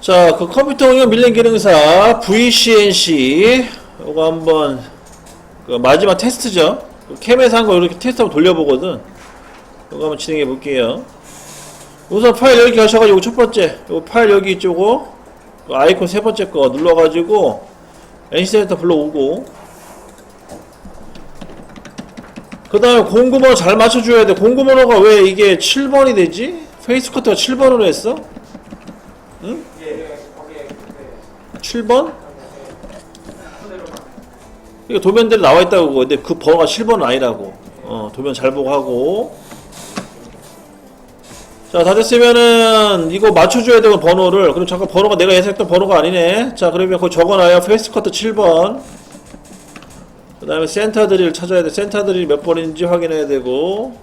자, 그 컴퓨터 응용 밀린 기능사 VCNC 이거 한번 그 마지막 테스트죠. 그 캠에서 한 거 이렇게 테스트 한번 돌려보거든. 이거 한번 진행해 볼게요. 우선 파일 열기 하셔가지고 첫 번째 요 파일 여기 있죠. 그 아이콘 세 번째 거 눌러가지고 NC센터 불러오고 그 다음에 공구번호 잘 맞춰줘야 돼. 공구번호가 왜 이게 7번이 되지? 페이스 커터가 7번으로 했어? 예, 거기에 그때 7번? 이거 도면대로 나와 있다고. 근데 그 번호가 7번은 아니라고. 어, 도면 잘 보고 하고. 자, 다 됐으면은 이거 맞춰줘야 되고 번호를. 그럼 잠깐 번호가 내가 예상했던 번호가 아니네. 자, 그러면 그거 적어놔요. 페이스 커터 7번. 그 다음에 센터 드릴 찾아야 돼. 센터 드릴 몇 번인지 확인해야 되고.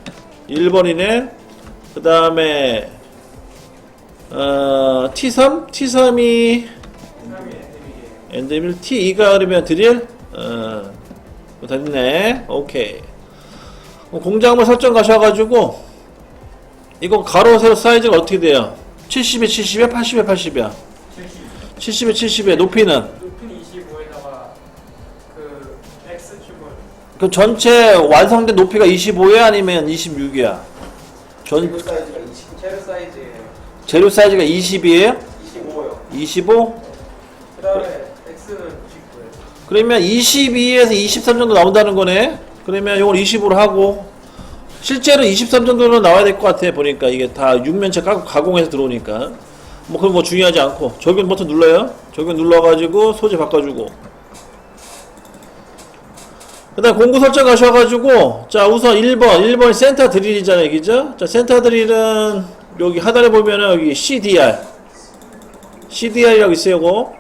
1번이네. 그 다음에 어, T3? T3이 사람이 엔드밀 T2가 그러면 드릴? 어, 다 됐네. 오케이. 공장만 설정 가셔가지고, 이거 가로 세로 사이즈가 어떻게 돼요? 70에 70에 80에 80이야. 70 70에 70에 높이는? 높이는 25에다가 그 X축을 그 전체 완성된 높이가 25야 아니면 26이야? 전, 재료 사이즈가 20 재료 사이즈예요 재료 사이즈가 20이에요? 25요 25? 그러면 22에서 23 정도 나온다는 거네. 그러면 이걸 20으로 하고 실제로 23 정도는 나와야 될 것 같아 보니까 이게 다 육면체 가- 가공해서 들어오니까 뭐 그건 뭐 중요하지 않고 적용 버튼 눌러요. 적용 눌러가지고 소재 바꿔주고 그 다음 공구 설정 가셔가지고 자 우선 1번 1번 센터 드릴이잖아요, 그죠? 자 센터 드릴은 여기 하단에 보면은 여기 CDR CDR이라고 있어요, 이거.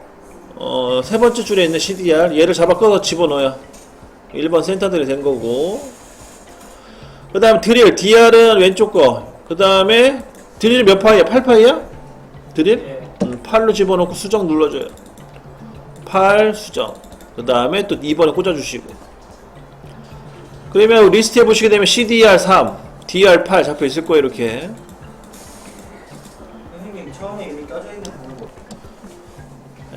어, 세 번째 줄에 있는 CDR 얘를 잡아 꺼서 집어넣어요 1번 센터들이 된 거고. 그 다음 드릴 DR은 왼쪽 거그 다음에 드릴 몇 파이야? 8파이야? 드릴? 예. 음, 8로 집어넣고 수정 눌러줘요. 8 수정. 그 다음에 또 2번에 꽂아주시고. 그러면 리스트 해보시게 되면 CDR 3 DR 8 잡혀 있을 거예요 이렇게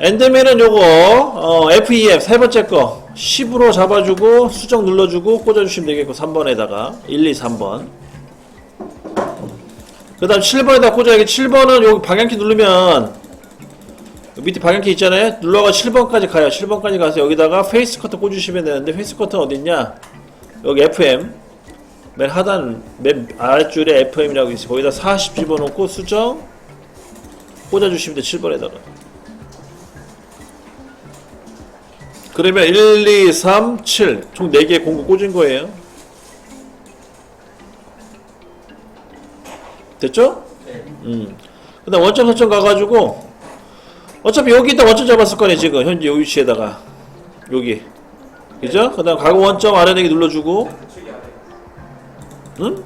엔드맨은 요거 어, FEF 세 번째 거. 10으로 잡아주고 수정 눌러주고 꽂아주시면 되겠고 3번에다가. 1, 2, 3번. 그 다음 7번에다 꽂아야 겠 7번은 여기 방향키 누르면 밑에 방향키 있잖아요. 눌러가 7번까지 가요. 7번까지 가서 여기다가 페이스 커터 꽂으시면 되는데 페이스 커터는 어딨냐? 여기 FM 맨 하단 맨 아랫줄에 FM이라고 있어요. 거기다 40 집어넣고 수정 꽂아주시면 돼 7번에다가 그러면 1, 2, 3, 7. 총 4개의 공구 꽂은 거예요. 됐죠? 네. 음. 그 다음 원점 설정 가가지고, 어차피 여기다 원점 잡았을 거네, 지금. 현재 요 위치에다가. 여기. 그죠? 그 다음 가구 원점 아래내기 눌러주고, 응?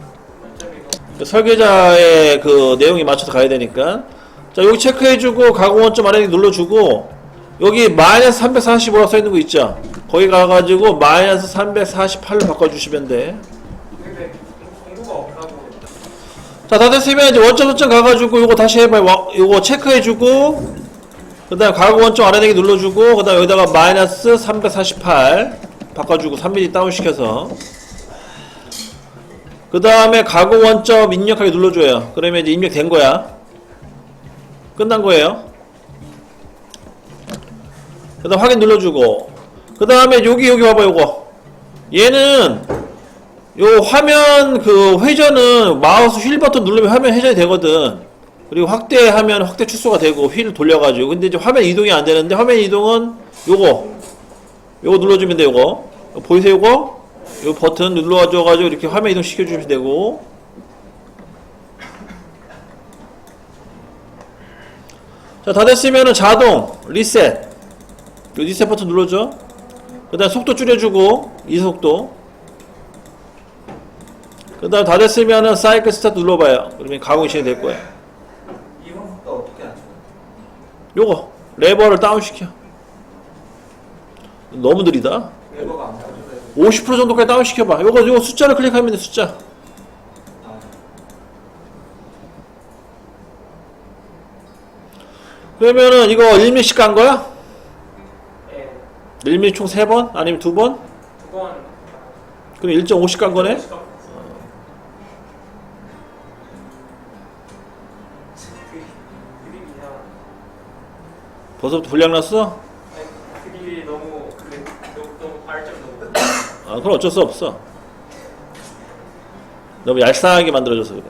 그 설계자의 그 내용에 맞춰서 가야 되니까. 자, 여기 체크해주고, 가구 원점 아래내기 눌러주고, 여기 마이너스 345라고 써있는 거 있죠? 거기 가가지고 마이너스 348로 바꿔주시면 돼. 자, 다 됐으면 이제 원점 설정 가가지고 요거 다시 해봐요. 와- 요거 체크해주고, 그 다음 가구 원점 아래내기 눌러주고, 그 다음 여기다가 마이너스 348 바꿔주고 3mm 다운시켜서. 그 다음에 가구 원점 입력하게 눌러줘요. 그러면 이제 입력된 거야. 끝난 거예요. 그 다음 확인 눌러주고, 그 다음에 여기, 여기 봐봐, 요거. 얘는 요 화면 그 회전은 마우스 휠 버튼 누르면 화면 회전이 되거든. 그리고 확대하면 확대 축소가 되고 휠 돌려가지고. 근데 이제 화면 이동이 안 되는데 화면 이동은 요거 요거 눌러주면 돼 요거 보이세요 요거 요 버튼 눌러줘가지고 이렇게 화면 이동 시켜주시면 되고. 자 다 됐으면은 자동 리셋 요 리셋 버튼 눌러줘. 그 다음 속도 줄여주고 이속도. 그 다음 다 됐으면은 사이클 스타트 눌러봐요. 그러면 속도 어떻게 안 쳐요? 요거, 레버를 다운시켜. 너무 느리다. 레버가 안 잡혀요 50% 정도까지 다운시켜봐. 요거, 요거 숫자를 클릭하면 돼, 숫자. 아, 그러면은 이거 1미씩 간 거야? 예. 1미 총 3번? 아니면 2번? 두번 그럼 1.5씩 간 거네? 그림이야. 벌써부터 불량 났어? 그림이 너무 근데 너무 너무 발전 너무. 아, 그럼 어쩔 수 없어. 너무 얄쌍하게 만들어져서 그래.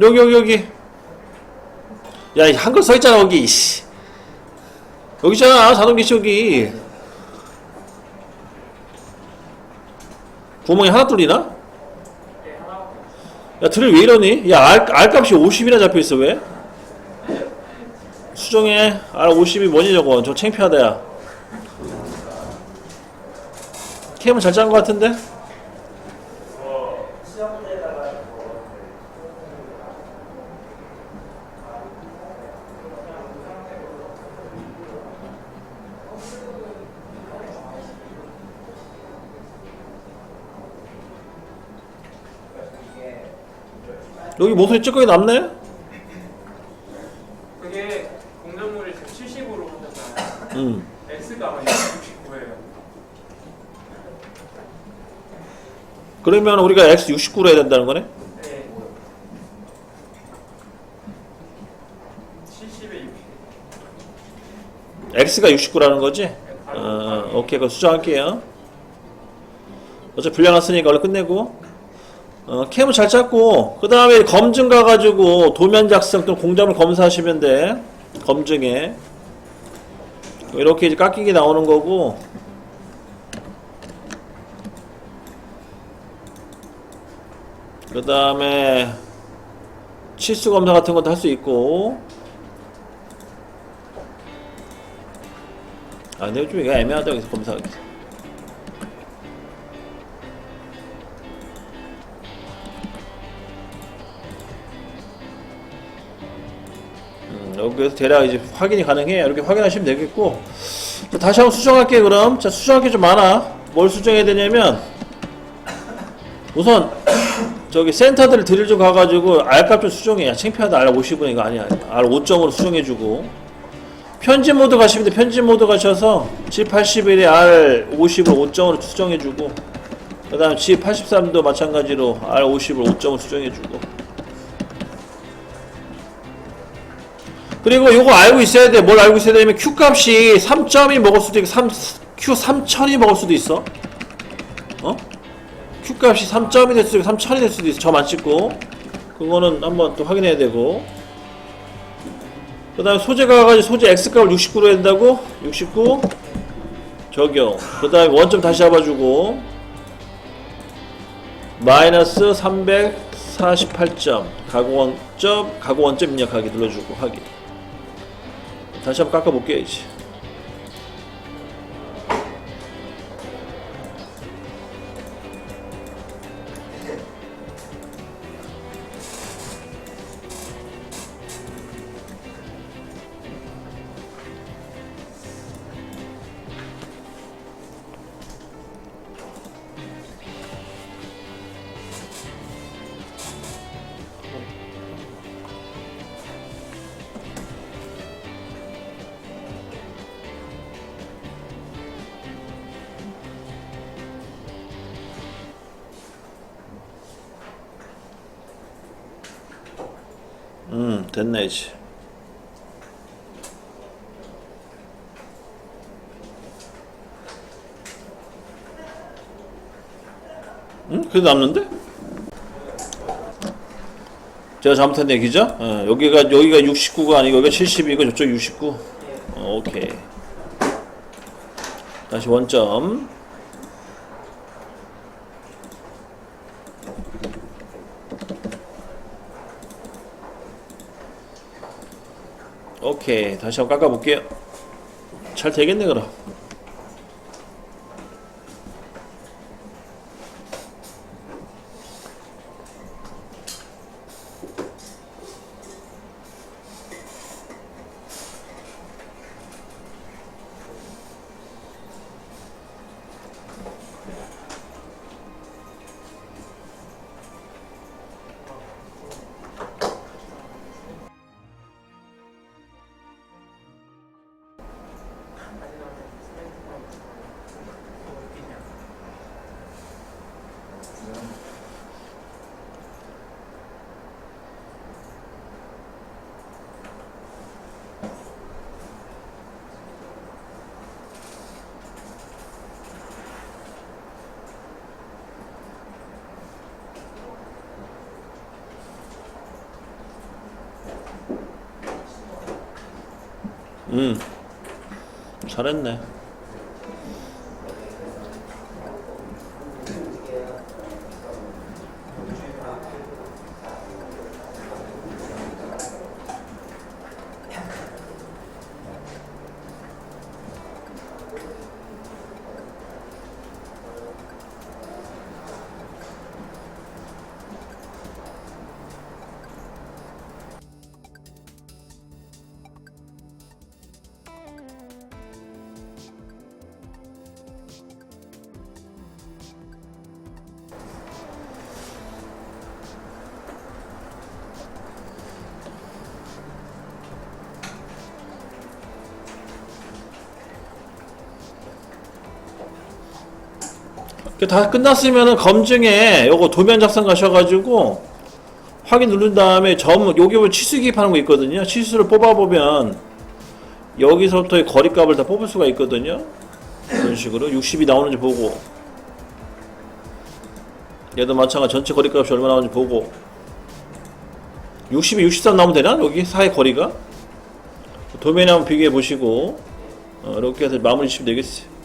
여기, 여기, 여기. 야, 한글 써있잖아, 여기, 이씨. 여기 있잖아, 자동기시 여기. 구멍이 하나 뚫리나? 야, 드릴 왜 이러니? 야, R, R 값이 50이나 잡혀있어, 왜? 수정해. R 50이 뭐니, 저거. 저 창피하다, 야. 캠은 잘 짠 것 같은데? 여기 모서리 찌꺼기 남네? 그게 공정물이 70으로 하셨잖아요. 응. X가 아마 69예요. 그러면 우리가 X 69로 해야 된다는 거네? 네. 70에 60. X가 69라는 거지? 어, 오케이. 그럼 수정할게요. 어차피 분량 났으니까 얼른 끝내고. 어, 캠을 잘 잡고, 그 다음에 검증 가가지고 도면 작성 또는 공점을 검사하시면 돼. 검증에. 이렇게 이제 깎이게 나오는 거고. 그 다음에 치수 검사 같은 것도 할 수 있고. 아, 근데 좀 이거 애매하다, 여기서 검사하기. 음, 여기서 대략 이제 확인이 가능해요. 이렇게 확인하시면 되겠고. 자, 다시 한번 수정할게요, 그럼. 자, 수정할 게 좀 많아. 뭘 수정해야 되냐면, 우선, 저기 센터들 드릴 좀 가가지고, R값 좀 수정해. 야, 창피하다. R 50은 이거 아니야. R 5점으로 수정해주고. 편집 모드 가시면 돼. 편집 모드 가셔서 G81에 R50을 5점으로 수정해주고 그 다음에 G83도 마찬가지로 R50을 5점으로 수정해주고 그리고 요거 알고 있어야 돼. 뭘 알고 있어야 되냐면 Q값이 3점이 먹을 수도 있고 3, Q3000이 먹을 수도 있어. 어? Q값이 3점이 될 수도 있고 3000이 될 수도 있어. 점 안 찍고 그거는 한번 또 확인해야 되고 그 다음에 소재가 가지고 소재 X값을 69로 해야 된다고? 69 적용 그 다음에 원점 다시 잡아주고 마이너스 348점 가공원점 가공원점 입력하기 눌러주고 하기 다시 한번 깎아볼게요 이제 음 됐네 이제 응? 그래도 남는데? 제가 잘못한 얘기죠? 어, 여기가 여기가 69가 아니고 여기가 70이고 저쪽 69 어, 오케이 다시 원점 오케이 다시 한번 깎아볼게요. 잘 되겠네 그럼 음 잘했네. 다 끝났으면은 검증에 요거 도면 작성 가셔가지고 확인 누른 다음에 점 여기 보면 치수 기입하는 거 있거든요. 치수를 뽑아보면 여기서부터의 거리값을 다 뽑을 수가 있거든요. 이런 식으로 60이 나오는지 보고 얘도 마찬가지 전체 거리값이 얼마 나오는지 보고 60이 63 나오면 되나? 여기 사이 거리가 도면에 한번 비교해 보시고 어, 이렇게 해서 마무리 치면 되겠어요.